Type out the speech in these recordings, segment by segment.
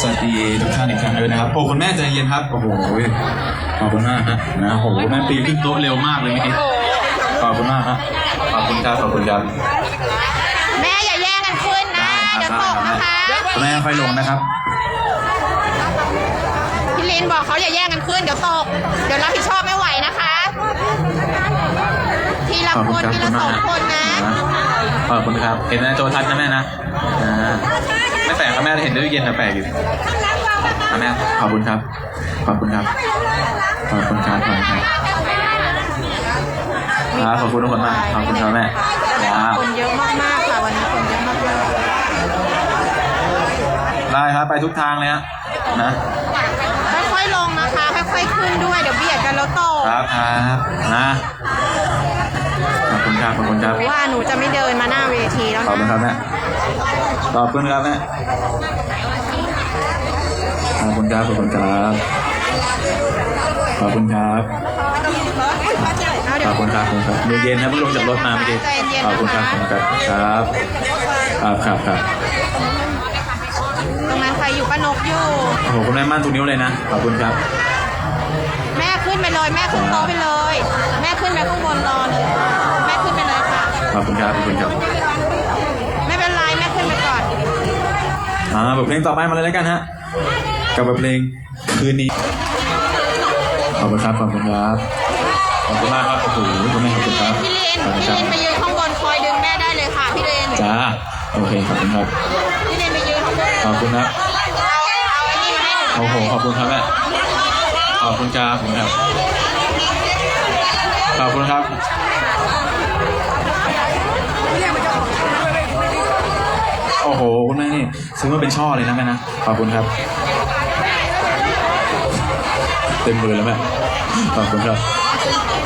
สวัสดีทุกท่านอีกครั้งด้วยนะครับโอ้คุณแม่ใจเย็นครับโอ้โหขอบคุณมากฮะนะโอ้โหแม่ปีนขึ้นโต๊ะเร็วมากเลยเมื่อกี้ขอบคุณมากฮะขอบคุณครับขอบคุณครับแม่อย่าแย่งกันขึ้นนะ เดี๋ยวตกนะคะคุณแม่ค่อยลงนะครับพี่ลินบอกเขาอย่าแย่งกันขึ้นเดี๋ยวตก เดี๋ยวรับผิดชอบไม่ไหวนะคะ ทีละขอบคคุณนครับทีละสองคนนะขอบคุณครับ เห็นในโทรทัศน์นะแม่นะ อ่าไม่แปลกครับแม่เห็นด้วยเย็นนะแปลกอยู่อะแม่ขอบคุณครับ ขอบคุณครับ ขอบคุณครับขอบคุณครับครับขอบคุณทุกคนมาก ขอบคุณครับแม่ครับคนเยอะมากๆค่ะวันนี้คนเยอะมากได้ครับไปทุกทางเลยฮะนะๆค่อยๆลงนะคะค่อยๆขึ้นด้วยเดี๋ยวเบียดกันแล้วตกครับครับนะขอบ คุณครับขอบคุณครับว่าหนูจะไม่เดินมาหน้าเวทีแล้วขอบคุณคนะรับแม่ขอบคุณครับแม่ขอบคุณครับขอบคุณครับขอบคุณครับเอาขเดี๋ยอว บคุณครับขอบคุณครับเย็นๆนะเพิ่งลงจากรถมาเมื่อกี้ใจเย็นๆขอบคุณครับขนะอบคะคุณครับครับครับครับครับตรงนั้นใครอยู่ป้านกอยู่ โอ้โหคุณแม่มั่นทุกนิ้วเลยนะขอบคุณครับ แม่ขึ้นไปเลย แม่ขึ้นโต๊ะไปเลย แม่ขึ้นไปข้างบนรอเลยแม่ ขึ้นไปเลยค่ะขอบคุณครับขอบคุณครับไม่เป็นไรแม่ขึ้นไปก่อนอ่าบทเพลงต่อไปมาเลยแล้วกันฮะกับบทเพลงคืนนี้ขอบคุณครับขอบคุณครับขอบคุณมากครับโอ้โหคุณแม่ขอบคุณครับพี่ลินขอบคุณพี่ครับลินไปยืนข้างบนคอยดึงแม่ได้เลยค่ะพี่ลินจ้าโอเคขอบคุณครับพี่ลินไปยืนข้างบนขอบคุณครับเอาเอาไอ้นี่มาให้หนูโอ้โหขอบคุณครับแม่ขอบคุณครับขอบคุณครับขอบคุณครับ โอ้โหคุณแม่นี่ซื้อมาเป็นช่อเลยนะแม่นะ ขอบคุณครับ เต็มมือแล้วแม่ ขอบคุณครับ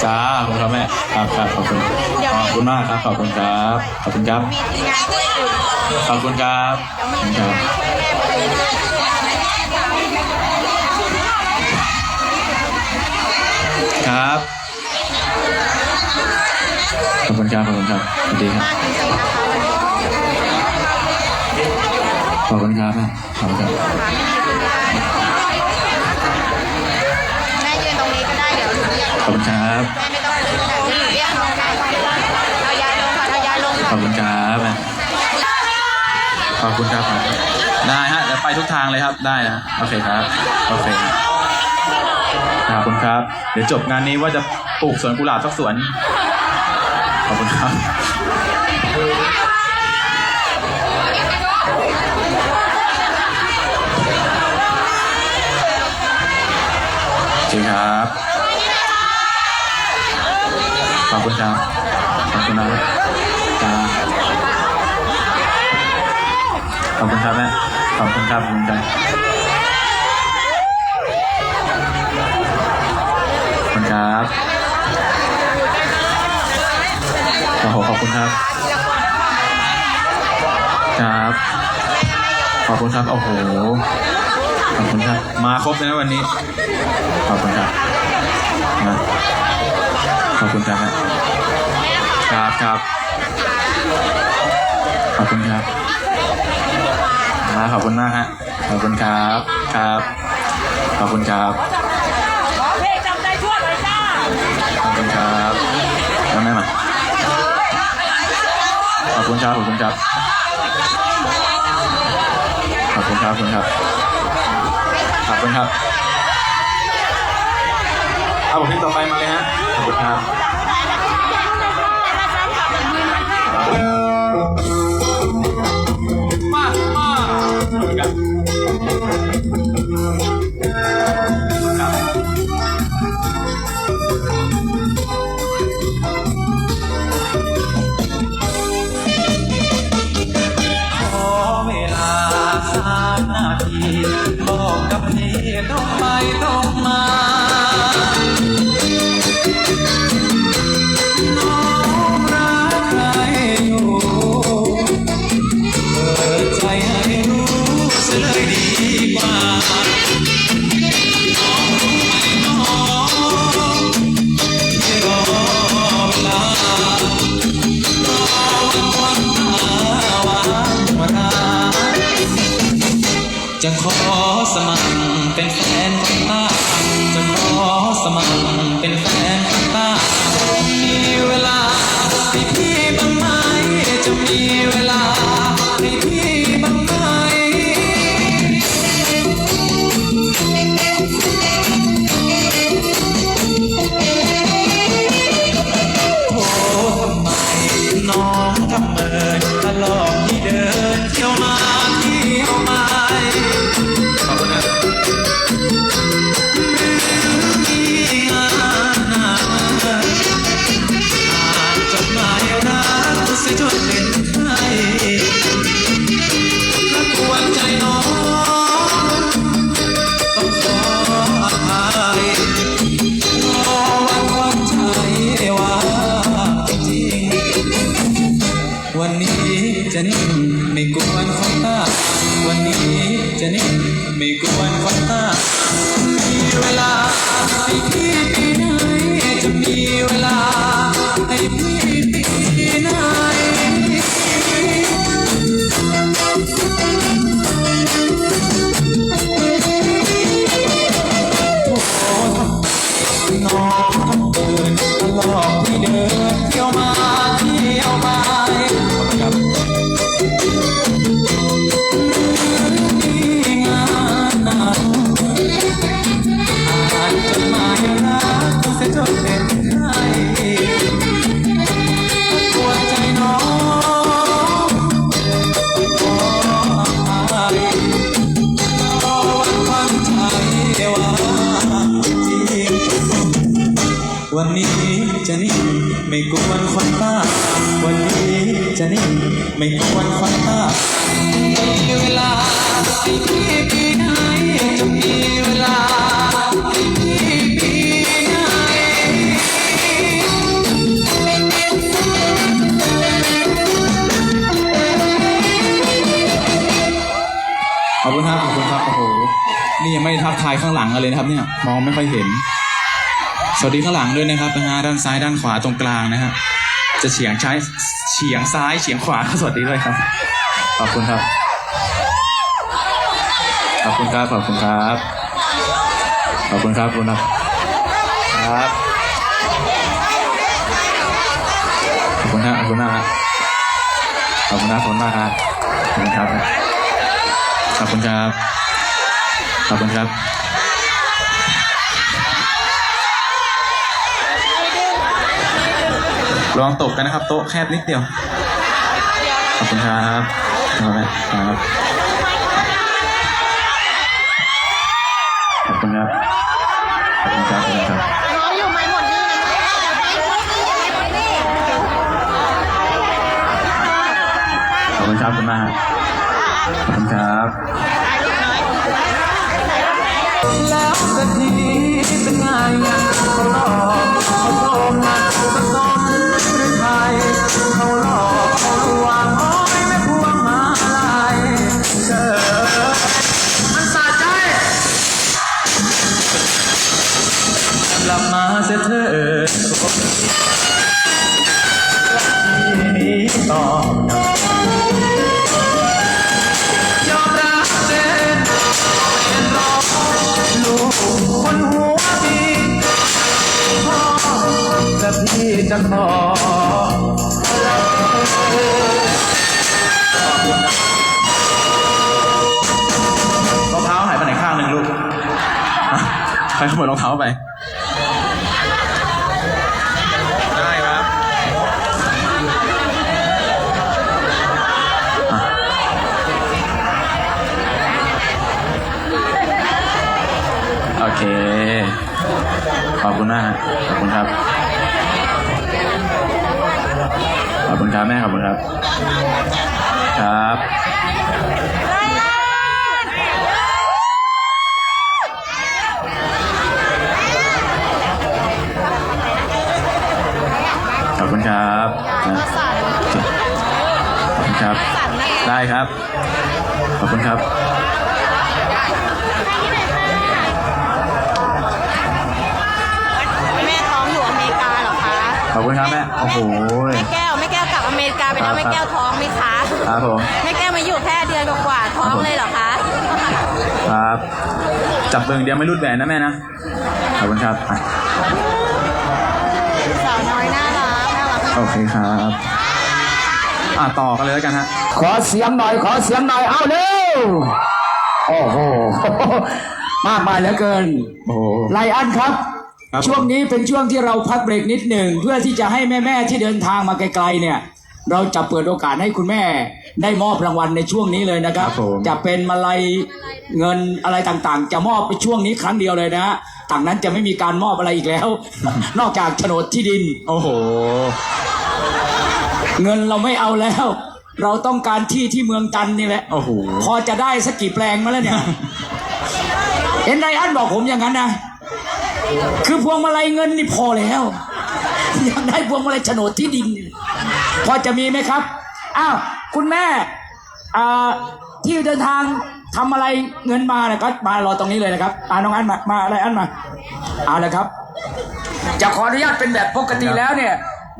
จ้าขอบคุณครับแม่ ครับครับขอบคุณ ขอบคุณมากครับ ขอบคุณครับ ขอบคุณครับ ขอบคุณครับขอบคุณครับครับ ขอบคุณครับขอบคุณครับสวัสดีครับมากจริงๆนะคะวันนี้ขอบคุณครับแม่ขอบคุณครับแม่ยืนตรงนี้ก็ได้เดี๋ยวหนูเรียกขอบคุณครับแม่ไม่ต้องยืนแต่เดี๋ยวหนูเรียกน้องได้เราย้ายลงค่ะเราย้ายลงขค่ะอบคุณครับแม่ขอบคุณครับขอบคุณได้ฮะเดี๋ยวไปทุกทางเลยครับได้นะโอเคครับโอเคขอบคุณครับ เดี๋ยวจบงานนี้ว่าจะปลูกสวนกุหลาบสักสวนข อบคุณครับจริงครับ ขอบคุณครับ ขอบคุณนะจ้าขอบคุณครับแม่ขอบคุณครับคุณครั โอ้โหขอบคุณครับ ครับ ขอบคุณครับ โอ้โห ขอบคุณครับ มาครบเลยนะวันนี้ ขอบคุณครับนะขอบคุณครับแม่ครับครับ ขอบคุณครับนะขอบคุณมากฮะ ขอบคุณครับ ครับ ขอบคุณครับขอเพลงจำใจชั่วหน่อยจ้าขอบคุณครับแล้วแม่มาขอบ คุณครับขอบคุณครับขอบคุณครับขอบคุณครับขอบคุณครับเอาบทเพลงต่อไปมาเลยฮะขอบคุณครับมามาขอบคุณครับครับ จะขอสมัครเป็นแฟนของป้าจะขอสมัครเป็นแฟนของป้ามีเวลาให้พี่บ้างไหมจะมีเวลาให้พี่ นิ่งไม่กวนควันตาเวลาให้พี่ไหนจะมีเวลาขอบคุณครับขอบคุณครับ โอ้โห นี่ยังไม่ทักทายข้างหลังกันเลยนะครับเนี่ย มองไม่ค่อยเห็น สวัสดีข้างหลังด้วยนะครับนะฮะด้านซ้ายด้านขวาตรงกลางนะฮะ จะเฉียงใช้ เฉียงซ้ายเฉียงขวาสวัสดีด้วยครับ ขอบคุณครับ ขอบคุณครับ ขอบคุณครับ ขอบคุณครับคุณครับครับ ขอบคุณครับขอบคุณมากขอบคุณครับขอบคุณมากครับขอบคุณครับ ขอบคุณครับ ขอบคุณครับ ลองตกกันนะครับ โต๊ะแคบนิดเดียว ขอบคุณครับขอบคุณครับขอบคุณครับขอบคุณครับขอบคุณครับขอบคุณครับขอบคุณมากขอบคุณครับแล้วสักทีเป็นไง ขโมยรองเท้าไป ได้ครับอะโอเค ขอบคุณมากขอบคุณครับ ขอบคุณครับแม่ขอบคุณครับ ครับ คุณครับนะขอบคุณครับ ได้ครับ ขอบคุณครับ แม่ท้องอยู่อเมริกาเหรอคะขอบคุณครับแม่ โอ้โห แม่แก้วแม่แก้วกลับอเมริกาไปแล้วแม่แก้วท้องไหมคะครับผม แม่แก้วมาอยู่แค่เดือนกว่าๆท้องเลยเหรอคะจับเบอร์อย่างเดียวไม่รูดแหวนนะแม่นะ ขอบคุณครับอะ สาวน้อยน่ารักน่ารัก โอเคครับอะต่อกันเลยแล้วกันฮะขอเสียงหน่อย ขอเสียงหน่อยเอาเร็วโอ้โห มากมายเหลือเกิน โอ้โห ไลอันครับ ครับ ช่วงนี้เป็นช่วงที่เราพักเบรกนิดหนึ่งเพื่อที่จะให้แม่ๆที่เดินทางมาไกลๆเนี่ย เราจะเปิดโอกาสให้คุณแม่ได้มอบรางวัลในช่วงนี้เลยนะครับ ครับผม จะเป็นมาลัยเงินอะไรต่างๆ จะมอบไปช่วงนี้ครั้งเดียวเลยนะฮะ ต่างนั้นจะไม่มีการมอบอะไรอีกแล้ว นอกจากโฉนดที่ดิน โอ้โห เงินเราไม่เอาแล้ว เราต้องการที่ที่เมืองจันทร์นี่แหละโอ้โหพอจะได้สักกี่แปลงมาแล้วเนี่ย เห็นไรอันบอกผมอย่างนั้นนะ คือพวงมาลัยเงินนี่พอแล้วอยากได้พวงมาลัยโฉนดที่ดินนี่พอจะมีไหมครับ อ้าว คุณแม่ อ่าที่เดินทางทำอะไรเงินมาเนี่ยก็มารอตรงนี้เลยนะครับอ่าน้องอันมามาอะไรอันมาเอาเลยครับ จะขออนุญาตเป็นแบบปกติแล้วเนี่ย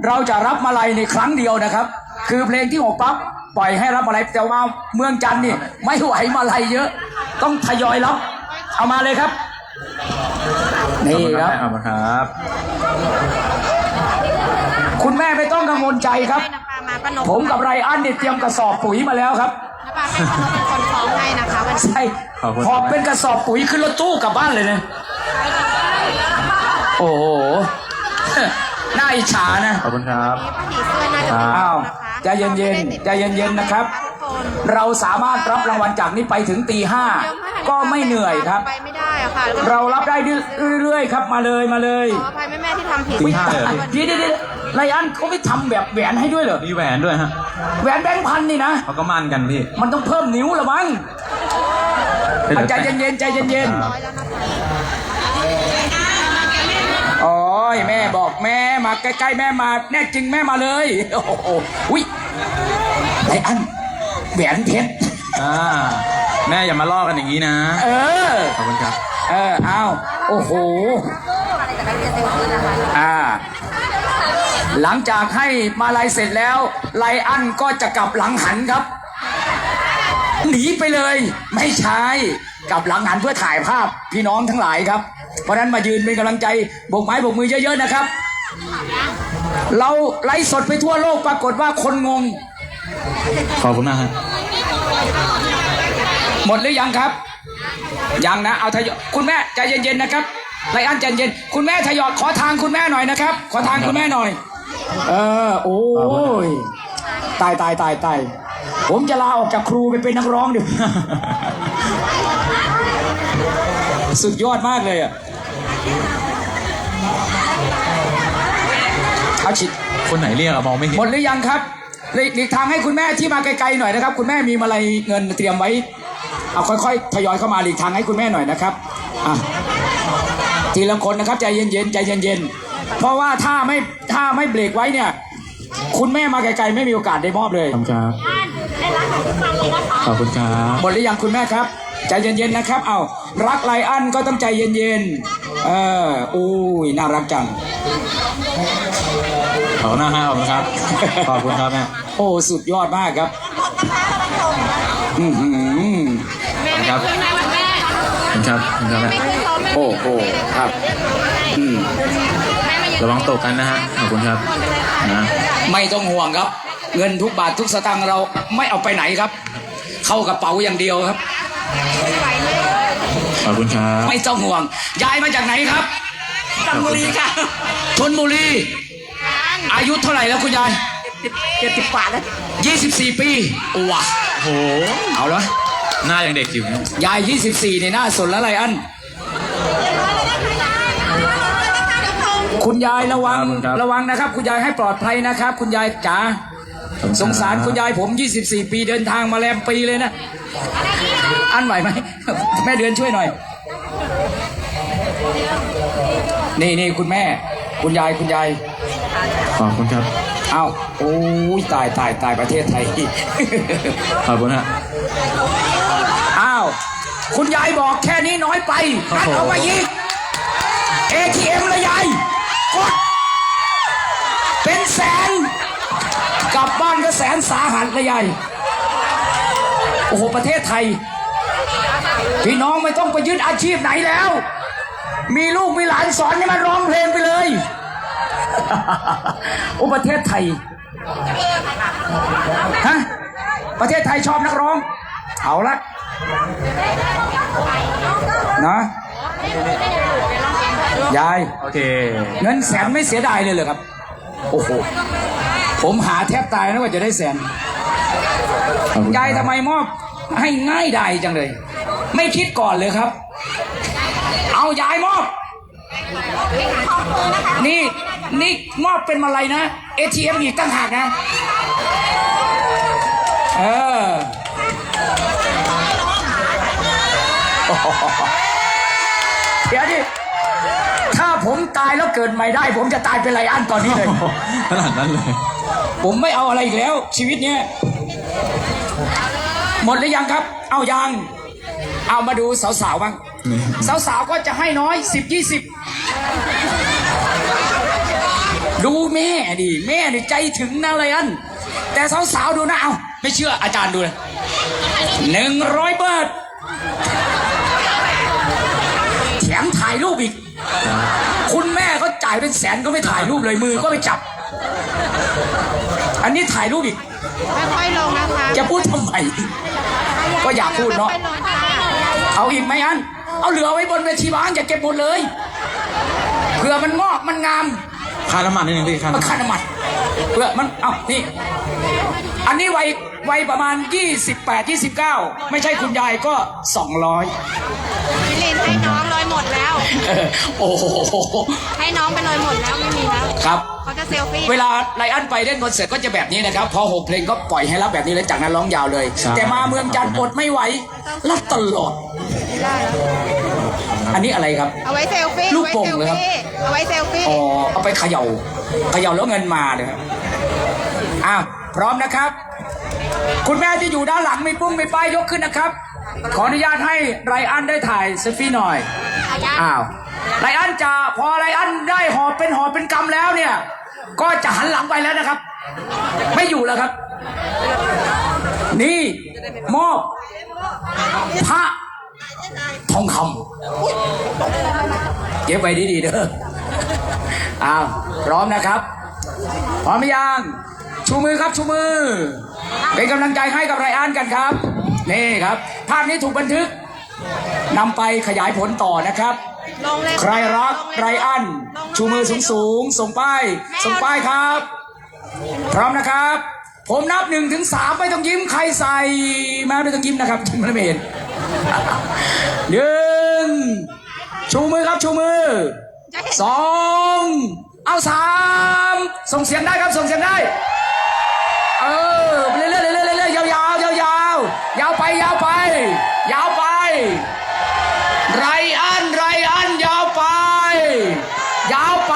เราจะรับมาลัยในครั้งเดียวนะครับ คือเพลงที่หกปั๊บปล่อยให้รับมาลัยแต่ว่าเมืองจันทร์นี่ไม่ไหวมาลัยเยอะ ต้องทยอยรับเอามาเลยครับนี่ครับขอบคุณครับ คุณแม่ไม่ต้องกังวลใจครับให้นะคะ มาป้านกผมกับไรอันเนี่ยเตรียมกระสอบปุ๋ยมาแล้วครับนะป้าให้ป้านกเป็นคนคล้องให้นะคะวันนี้ใช่ขอบคุณหอบเป็นกระสอบปุ๋ยขึ้นรถตู้กลับบ้านเลยนะโอ้โห น่าอิจฉานะ ขอบคุณครับผีเสื้อน่าจะเป็นอ้าวนะคะใจเย็นๆใจเย็นๆนะครับ ทุกคนเราสามารถรับรางวัลจากนี้ไปถึงตีห้าก็ไม่เหนื่อยครับ ไปไม่ได้อะค่ะแล้วก็เรารับได้เรื่อยๆครับมาเลยมาเลยขออภัยแม่ๆที่ทำผิดตีห้าเลยเหรอ เดี๋ยวเดี๋ยวเดี๋ยว ไรอันเขาไม่ทำแบบแหวนให้ด้วยเหรอ มีแหวนด้วยฮะแหวนแบงค์พันนี่นะ เขาก็มั่นกันพี่มันต้องเพิ่มนิ้วละมั้งเดี๋ยวอะใจเย็นๆใจเย็นครับร้อยแล้วนะคะๆโอ้ยแม่บอกแม่มาใกล้ๆแม่มา แน่จริงแม่มาเลย โอ้โหอุ้ยไรอันแหวนเพชร อ่าแม่อย่ามาลอกกันอย่างนี้นะ เออ ขอบคุณครับ เออ เอา โอ้โหอ่า หลังจากให้มาลายเสร็จแล้วไลอันก็จะกลับหลังหันครับ หนีไปเลย ไม่ใช่กลับหลังหันเพื่อถ่ายภาพพี่น้องทั้งหลายครับ เพราะฉะนั้นมายืนเป็นกำลังใจโบกไม้โบกมือเยอะๆนะครับ เราไลฟ์สดไปทั่วโลกปรากฏว่าคนงง ขอบคุณมากฮะหมดหรือยังครับ ยังนะเอาทยอยคุณแม่ใจเย็นๆนะครับไรอันใจเย็นคุณแม่ทยอยขอทางคุณแม่หน่อยนะครับ ขอทางคุณแม่หน่อย เออ โอ้ยตายตายตายตายผมจะลาออกจากครูไปเป็นนักร้องดิสุดยอดมากเลยอะเอาชิดคนไหนเรียกอะมองไม่เห็นหมดหรือยังครับหลีกหลีกทางให้คุณแม่ที่มาไกลๆหน่อยนะครับ คุณแม่มีมาลัยเงินเตรียมไว้เอาค่อยๆทยอยเข้ามาหลีกทางให้คุณแม่หน่อยนะครับอะทีละคนนะครับใจเย็นๆใจเย็นๆเพราะว่าถ้าไม่ ถ้าไม่เบรกไว้เนี่ย คุณแม่มาไกลๆไม่มีโอกาสได้มอบเลย ขอบคุณครับขอบคุณครับ หมดหรือยังคุณแม่ครับ ใจเย็นๆนะครับ เอารักไลอันก็ต้องใจเย็นๆ เอออุ้ยน่ารักจัง ขอบคุณมากฮะขอบคุณครับ ขอบคุณครับแม่ โอ้สุดยอดมากครับอือหือแม่ไม่ขึ้นแม่วันแม่ขอบคุณครับขอบคุณครับแม่ ไม่ขึ้นเขาไม่ โอ้โหครับ อืมแม่มายืน ระวังตกกันนะฮะขอบคุณครับนะไม่ต้องห่วงครับ เงินทุกบาททุกสตางค์เราไม่เอาไปไหนครับ เข้ากระเป๋าอย่างเดียวครับขอบคุณครับไม่ต้องห่วงยายมาจากไหนครับชลบุรีครับชนบุรีอายุเท่าไหร่แล้วคุณยายเจ็ดสิบกว่าแล้ว24ปีว้าโอ้โหเอาละหน้ายังเด็กอยู่นะยาย24เนี่ยน่าสนแล้วไรอัน คุณยายระวังระวังนะครับ คุณยายให้ปลอดภัยนะครับ คุณยายจ๋าขอบณสงสารคุณยายผม 24 ปีเดินทางมาแลมปีเลยนะ อันไหวไหมแม่เดือนช่วยหน่อย นี่นี่คุณแม่ คุณยายคุณยายขอบคุณครับเอ้าโอ้ยตายตายตายประเทศไทยขอบคุณฮะอ้าวคุณยายบอกแค่นี้น้อยไปครับนัดผมเอาไปอีก ATM เลยยายกด เป็นแสน กลับบ้านก็แสนสาหัสเลยยายโอ้โห ประเทศไทย พี่น้องไม่ต้องไปยึดอาชีพไหนแล้ว มีลูกมีหลานสอนให้มันร้องเพลงไปเลย โอ้ประเทศไทย ฮะ ประเทศไทยชอบนักร้อง เอาละนะยาย โอเค เงินแสนไม่เสียดายเลยเหรอครับ โอ้โห ผมหาแทบตายนะว่าจะได้แสนขอบคุณยายคทำรับไมมอบให้ง่ายดายจังเลย ไม่คิดก่อนเลยครับ เอายายมอบ นี่นี่มอบเป็นมาลัยนะ ATM อีกตั้งหากนะ เออเดี๋ยวดิถ้า ผมตายแล้วเกิดใหม่ได้ ผมจะตายเป็นไรอันตอนนี้เลย ขนาดนั้นเลย ผมไม่เอาอะไรอีกแล้ว ชีวิตเนี้ยหมดหรือยังครับ เอายัง เอามาดูสาวๆบ้างนี่ สาวๆก็จะให้น้อยสิบยี่สิบดูแม่ดิแม่นี่ใจถึงนะเลยอัน แต่สาวๆดูนะเอาไม่เชื่ออาจารย์ดูเลยหนึ่งร้อยบาทแถมถ่ายรูปอีกคุณแม่ก็จ่ายเป็นแสนก็ไม่ถ่ายรูปเลยมือก็ไม่จับ อันนี้ถ่ายรูปอีกค่อยๆลงนะคะจะพูดทำไมก็อยากพูดเนาะค่อยๆลงค่ะเอาอีกไหมอัน เอาเหลือไว้บนเวทีบ้างอย่าเก็บหมดเลยเผื่อมันงอกมันงามค่าน้ำมันนิดนึงพี่ค่ามาน้ำมัค่านน้ำมัน เผื่อมันเอานี่อันนี้วัยวัยประมาณ 28 29 ไม่ใช่คุณยายก็ 200มิลินให้น้องเลยหมดแล้วเออโอ้โหให้น้องไปเลยหมดแล้วไม่มีแล้วครับเขาจะเซลฟี่เวลาไลอันไปเล่นคอนเสิร์ตก็จะแบบนี้นะครับ พอหกเพลงก็ปล่อยให้รับแบบนี้แล้วจากนั้นร้องยาวเลย แต่มาเมืองจันทร์อดไม่ไหวรับตลอดไม่ได้แล้ว อันนี้อะไรครับ เอาไว้เซลฟี่ลูกโป่งเหรอครับ เอาไว้เซลฟี่อ๋อเอาไปเขย่าเขย่าแล้วเงินมาเลยครับอ้าวพร้อมนะครับ คุณแม่ที่อยู่ด้านหลังมีปุ้งมีป้ายยกขึ้นนะครับ ขออนุญาตให้ไรอันได้ถ่ายเซลฟี่หน่อย อ้าวไรอันจะพอไรอันได้หอบเป็นหอบเป็นกำแล้วเนี่ย ก็จะหันหลังไปแล้วนะครับ ไม่อยู่แล้วครับ นี่มอบพระ ทองคำเก็บไว้ดีๆเด้ออ้าวพร้อมนะครับ พร้อมหรือยังชูมือครับชูมือ เป็นกำลังใจให้กับไรอันกันครับ นี่ครับ ภาพนี้ถูกบันทึกนำไปขยายผลต่อนะครับลงเลยใครรักไรอัน ชูมือสูงสูงๆส่งป้ายส่งป้ายครับ พร้อมนะครับ ผมนับหนึ่งถึงสามไม่ต้องยิ้มใครใส่มาไม่ต้องยิ้มนะครับยิ้มไม่เห็น หนึ่งชูมือครับชูมือจะเห็นสองเอาสามส่งเสียงได้ครับส่งเสียงได้ เออไปเรื่อยๆเรื่อยๆเรื่อยๆยาวๆยาวๆยาวไปยาวไป ยาวไปไรอันไรอันยาวไป ยาวไป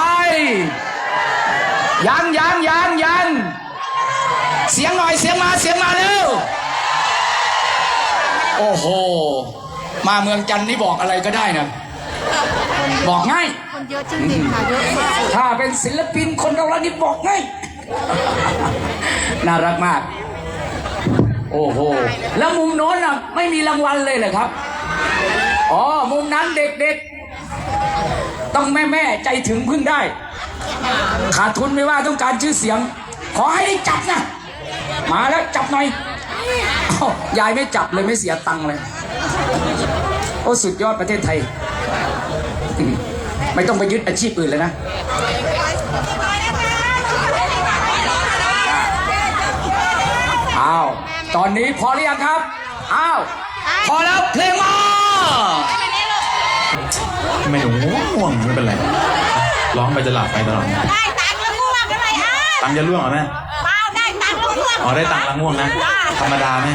ยังยังยังยังเสียงหน่อยเสียงมาเสียงมาเร็วโอ้โห มาเมืองจันทร์นี่บอกอะไรก็ได้นะ บอกง่าย คนเยอะจริงๆค่ะเยอะมากถ้าเป็นศิลปินคนเราละนี่บอกง่าย น่ารักมาก โอ้โห แล้วมุมโน้นน่ะไม่มีรางวัลเลยเหรอครับ อ๋อ มุมนั้นเด็กๆ ต้องแม่แม่ๆใจถึงพึ่งได้ ขาดทุนไม่ว่าต้องการชื่อเสียง ขอให้ได้จับนะ มาแล้วจับหน่อยเอ้ายายไม่จับเลยไม่เสียตังค์เลย โอ้สุดยอดประเทศไทย ไม่ต้องไปยึดอาชีพอื่นเลยนะอ้าวตอนนี้พอหรือยังครับอ้าวพอแล้วเพลงมาไม่หนูง่วงไม่เป็นไรร้องไปจะหลับไปตลอดได้ตังค์แล้วง่วงอะไรอะตังค์จะล่วงเหรอแม่เปล่าได้ตังค์แล้วง่วงอ๋อได้ตังค์แล้วง่วงนะ ธรรมดาแม่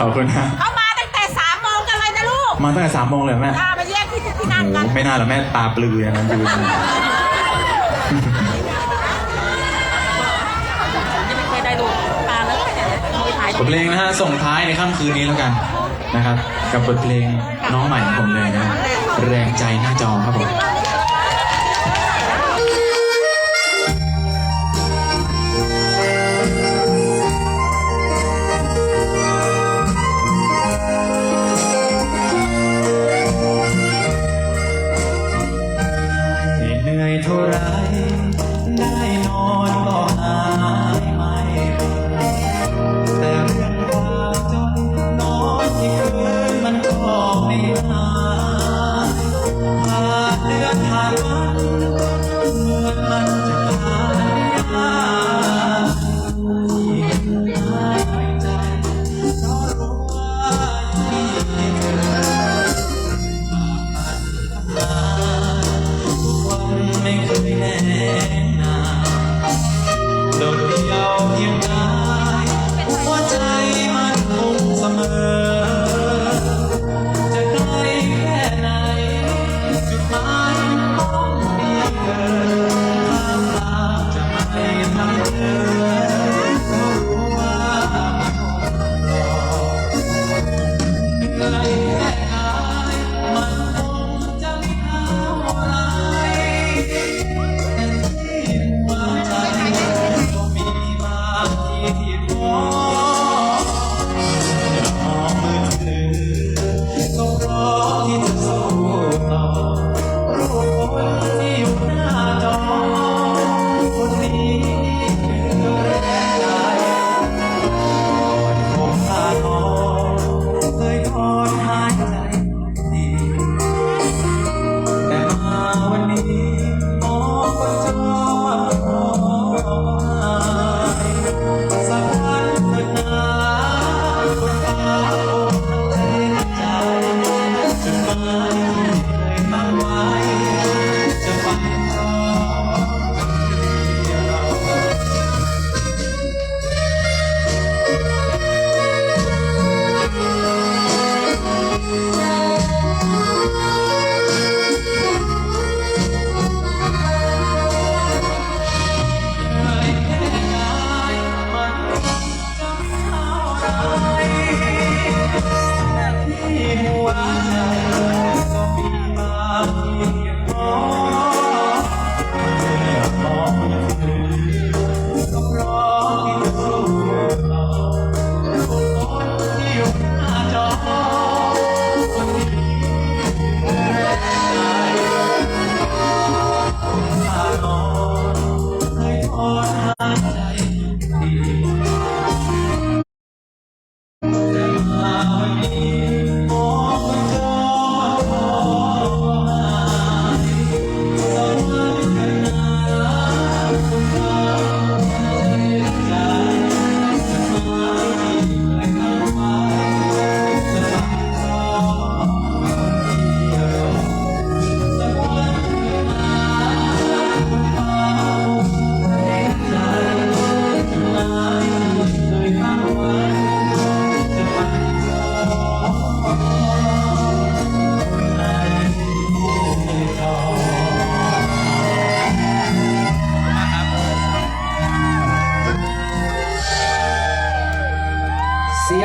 ขอบคุณนะเขามาตั้งแต่สามโมงกันเลยนะลูกมาตั้งแต่สามโมงเลยเหรอแม่พาไปแยกที่ที่โอ้นั่งโหกันไม่น่าหรอกแม่ตาปลืออย่างนั้นยืนไม่เคยได้ดูตาแล้วมีถ่ายบทเพลงนะฮะส่งท้ายในค่ำคืนนี้แล้วกันนะครับ กับบทเพลงน้องใหม่ของผมเลยนะแรงใจหน้าจอครับผม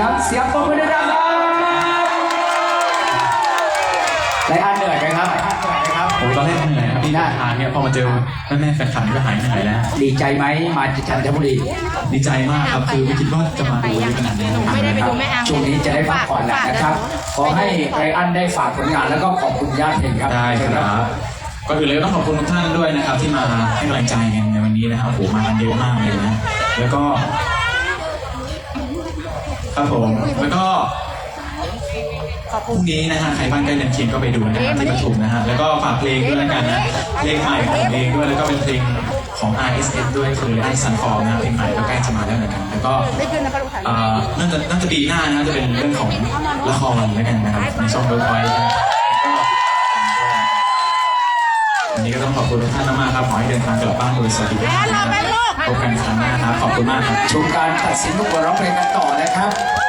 งเสียงปรบมือดังๆครับไรอันเหนื่อยไหมครับไรอันเหนื่อยไหมครับ ผมตอนแรกเหนื่อยครับที่ได้ทางเนี่ยพอมาเจอแม่แม่ๆแฟนคลับนี่ก็หายเหนื่อยแล้ว ดีใจไหมมาจากจันทบุรีดีใจมากครับคือไม่คิดว่าจะมาดูเยอะขนาดนี้หนูไม่ได้ไปดูแม่อัง ช่วงนี้จะได้พักผ่อนแล้วนะครับ ขอให้ไรอันได้ฝากผลงานแล้วก็ขอบคุณญาติเพลงครับได้ครับก็อื่นเลยก็ต้องขอบคุณทุกท่านด้วยนะครับ ที่มาให้กำลังใจกันในวันนี้นะครับโอ้โหมากันเยอะมากเลยนะแล้วก็ ครับผม แล้วก็พรุ่งนี้นะฮะใครบ้านใกล้เรือนเคียงก็ไปดูนะครับที่ปทุมนะฮะแล้วก็ฝากเพลงด้วยแล้วกันนะเพลงใหม่ของผมเองด้วยแล้วก็เป็นเพลงของ RSS ด้วยคือไอ้สันฟอร์มนะเพลงใหม่ก็ใกล้จะมาแล้วเหมือนกันแล้วก็ได้ขึ้นนะคะลูกค้าเอ่อน่าจะน่าจะปีหน้านะจะเป็นเรื่องของละครแล้วกันนะครับในช่องเวิร์กพอยต์วันนี้ก็ต้องขอบคุณทุกท่านมากๆครับขอให้เดินทางกลับบ้านโดยสวัสดิภาพนะครับ พบกันครั้งหน้าครับ ขอบคุณมากครับ ชมการตัดสินลูกบอลร้องเพลงกันต่อนะครับขอบ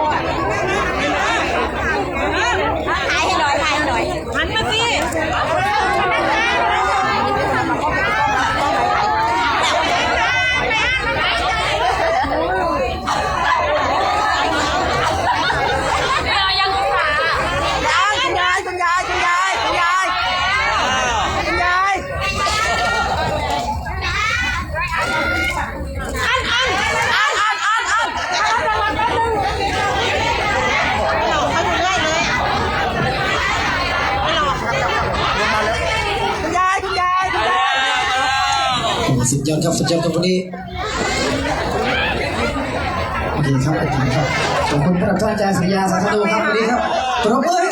ดยอดครับสุดยอดครับวันนี้โอเคครับโอเคครับขอบคุณพระท่านอาจารย์สัญญาสาธุครับวันนี้ครับปรบมือ